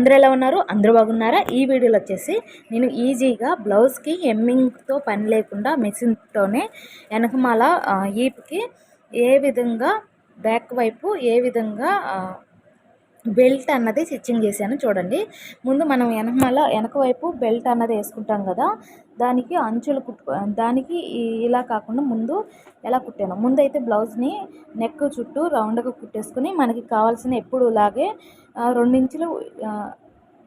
అందరూ ఎలా ఉన్నారు? అందరూ బాగున్నారా? ఈ వీడియోలో వచ్చేసి నేను ఈజీగా బ్లౌజ్కి హెమ్మింగ్తో పని లేకుండా మెషిన్తోనే వెనకమాల ఆ, ఈపుకి ఏ విధంగా బ్యాక్ వైపు ఏ విధంగా బెల్ట్ అన్నది స్టిచ్చింగ్ చేశాను చూడండి. ముందు మనం వెనకమల వెనక వైపు బెల్ట్ అన్నది వేసుకుంటాం కదా దానికి అంచులు కుట్టు దానికి ఇలా కాకుండా ముందు ఎలా కుట్టాను. ముందు అయితే బ్లౌజ్ని నెక్ చుట్టూ రౌండ్గా కుట్టేసుకుని మనకి కావాల్సిన ఎప్పుడు ఇలాగే రెండించులు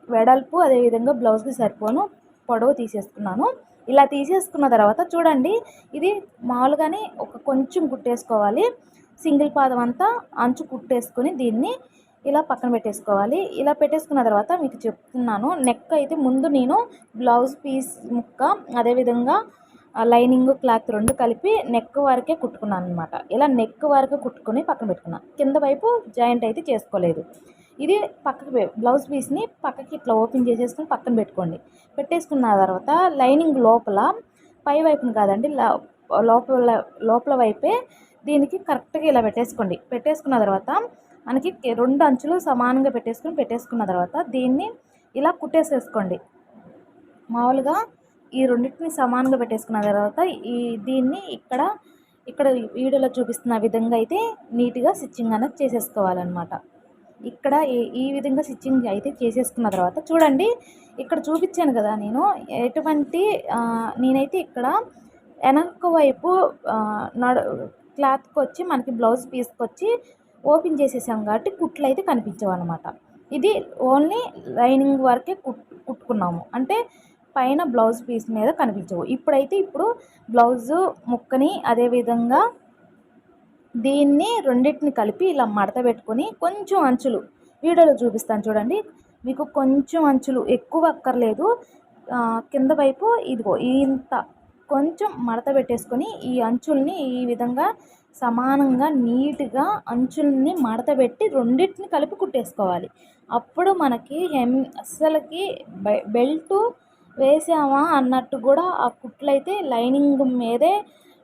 వెడల్పు అదేవిధంగా బ్లౌజ్కి సరిపోను పొడవు తీసేసుకున్నాను. ఇలా తీసేసుకున్న తర్వాత చూడండి ఇది మామూలుగానే ఒక కొంచెం కుట్టేసుకోవాలి. సింగిల్ పాదం అంతా అంచు కుట్టేసుకొని దీన్ని ఇలా పక్కన పెట్టేసుకోవాలి. ఇలా పెట్టేసుకున్న తర్వాత మీకు చెప్తున్నాను నెక్ అయితే ముందు నేను బ్లౌజ్ పీస్ ముక్క అదేవిధంగా లైనింగ్ క్లాత్ రెండు కలిపి నెక్ వరకే కుట్టుకున్నాను అనమాట ఇలా నెక్ వరకు కుట్టుకొని పక్కన పెట్టుకున్నాను కింద వైపు జాయింట్ అయితే చేసుకోలేదు. ఇది పక్కకి బ్లౌజ్ పీస్ని పక్కకి ఇట్లా ఓపెన్ చేసేసుకుని పక్కన పెట్టుకోండి. పెట్టేసుకున్న తర్వాత లైనింగ్ లోపల పై వైపున కాదండి లోపల లోపల వైపే దీనికి కరెక్ట్గా ఇలా పెట్టేసుకోండి. పెట్టేసుకున్న తర్వాత మనకి రెండు అంచులు సమానంగా పెట్టేసుకుని పెట్టేసుకున్న తర్వాత దీన్ని ఇలా కుట్టేసేసుకోండి. మామూలుగా ఈ రెండింటిని సమానంగా పెట్టేసుకున్న తర్వాత ఈ దీన్ని ఇక్కడ ఇక్కడ వీడియోలో చూపిస్తున్న విధంగా అయితే నీట్గా స్టిచ్చింగ్ అనేది చేసేసుకోవాలన్నమాట. ఇక్కడ ఈ- ఈ విధంగా స్టిచ్చింగ్ అయితే చేసేసుకున్న తర్వాత చూడండి ఇక్కడ చూపించాను కదా నేను ఎటువంటి నేనైతే ఇక్కడ వెనక వైపు నడు క్లాత్కి వచ్చి మనకి బ్లౌజ్ పీస్కి వచ్చి ఓపెన్ చేసేసాం కాబట్టి కుట్లు అయితే కనిపించవు అనమాట ఇది ఓన్లీ లైనింగ్ వరకే కుట్ కుట్టుకున్నాము. అంటే పైన బ్లౌజ్ పీస్ మీద కనిపించవు. ఇప్పుడైతే ఇప్పుడు బ్లౌజు ముక్కని అదేవిధంగా దీన్ని రెండింటిని కలిపి ఇలా మడత పెట్టుకొని కొంచెం అంచులు వీడియోలో చూపిస్తాను చూడండి. మీకు కొంచెం అంచులు ఎక్కువ అక్కర్లేదు. కింద వైపు ఇదిగో ఇంత కొంచెం మడత పెట్టేసుకొని ఈ అంచుల్ని ఈ విధంగా సమానంగా నీట్గా అంచుల్ని మడత పెట్టి రెండింటిని కలిపి కుట్టేసుకోవాలి. అప్పుడు మనకి హెమ్ అస్సలకి బెల్టు వేసామా అన్నట్టు కూడా ఆ కుట్లయితే లైనింగ్ మీదే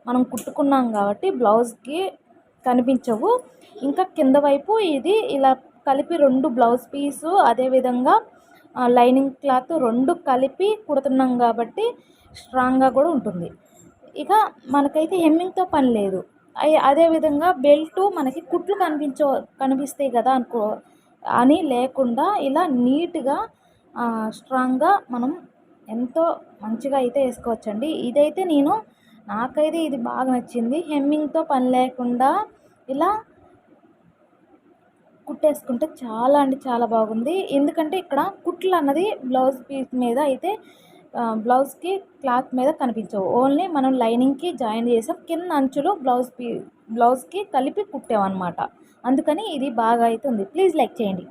మనం కుట్టుకున్నాం కాబట్టి బ్లౌజ్కి కనిపించవు. ఇంకా కింద వైపు ఇది ఇలా కలిపి రెండు బ్లౌజ్ పీసు అదేవిధంగా లైనింగ్ క్లాత్ రెండు కలిపి కుడుతున్నాం కాబట్టి స్ట్రాంగ్గా కూడా ఉంటుంది. ఇక మనకైతే హెమ్మింగ్తో పని లేదు. అదేవిధంగా బెల్ట్ మనకి కుట్లు కనిపించో కనిపిస్తాయి కదా అనుకో అని లేకుండా ఇలా నీట్గా స్ట్రాంగ్గా మనం ఎంతో మంచిగా అయితే వేసుకోవచ్చండి. ఇదైతే నేను నాకైతే ఇది బాగా నచ్చింది. హెమ్మింగ్తో పని లేకుండా ఇలా కుట్టేసుకుంటే చాలా అంటే చాలా బాగుంది. ఎందుకంటే ఇక్కడ కుట్లు అన్నది బ్లౌజ్ పీస్ మీద అయితే బ్లౌజ్కి క్లాత్ మీద కనిపించవు. ఓన్లీ మనం లైనింగ్కి జాయిన్ చేసాం. కింద అంచులు బ్లౌజ్ పీ బ్లౌజ్కి కలిపి కుట్టామన్నమాట. అందుకని ఇది బాగా అవుతుంది ప్లీజ్ లైక్ చేయండి.